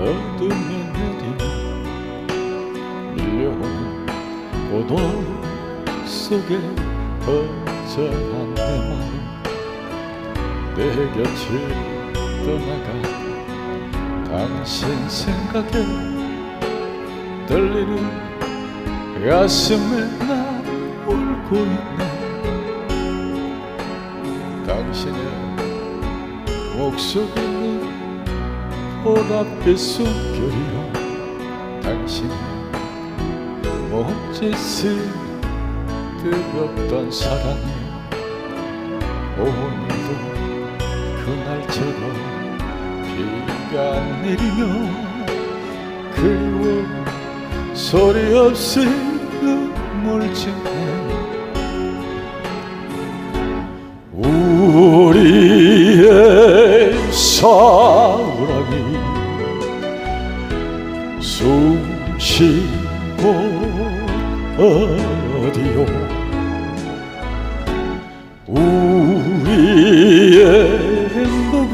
어둠이 내리며 밀려오는 고독 속에 허전한 내 마음 내 곁을 떠나가 당신 생각에 떨리는 가슴에 나 울고 있네 당신의 목소리는 보랏빛 숨결이요. 당신의 몸짓은 뜨겁던 사랑이요 오늘도 그날처럼 비가 내리며 그리워 소리 없이 사랑이 숨 쉬고 어디요? 우리의 행복은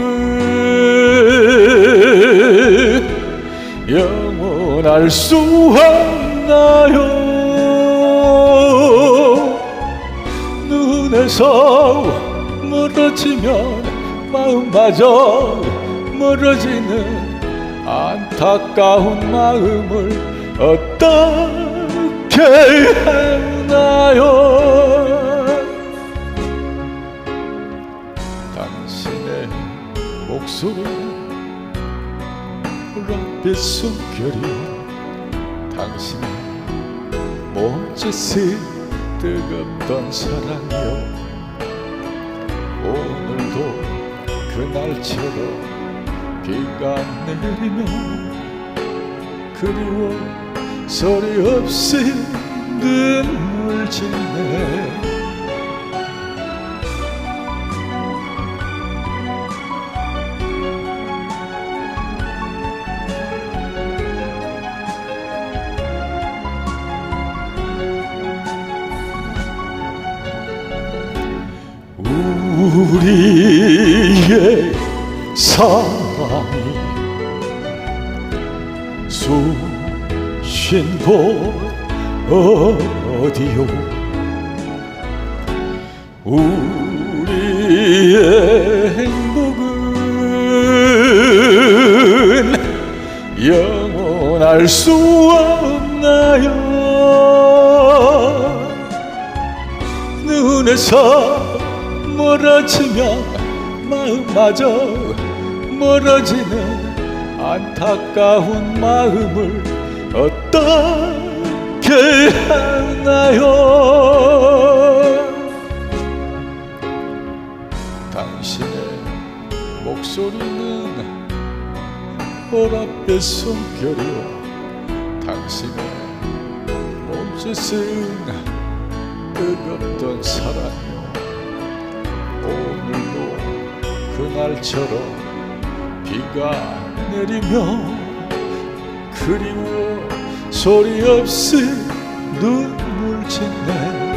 영원할 수 없나요? 눈에서 멀어지면 마음마저 멀어지는 안타까운 마음을 어떻게 했나요? 당신의 목소리는 보랏빛 숨결이요 당신의 몸짓이 뜨겁던 사랑이요 오늘도 그날처럼 비가 내리며 그리워 소리 없이 눈물 짓네. 우리의 사 곳 어디요? 우리의 행복은 영원할 수 없나요? 눈에서 멀어지면 마음마저 멀어지는 안타까운 마음을 어떻게 하나요 당신의 목소리는 보랏빛 숨결이요 당신의 몸짓은 뜨겁던 사랑이요. 오늘도 그날처럼 비가 내리며 그리워 소리 없이 눈물 짓네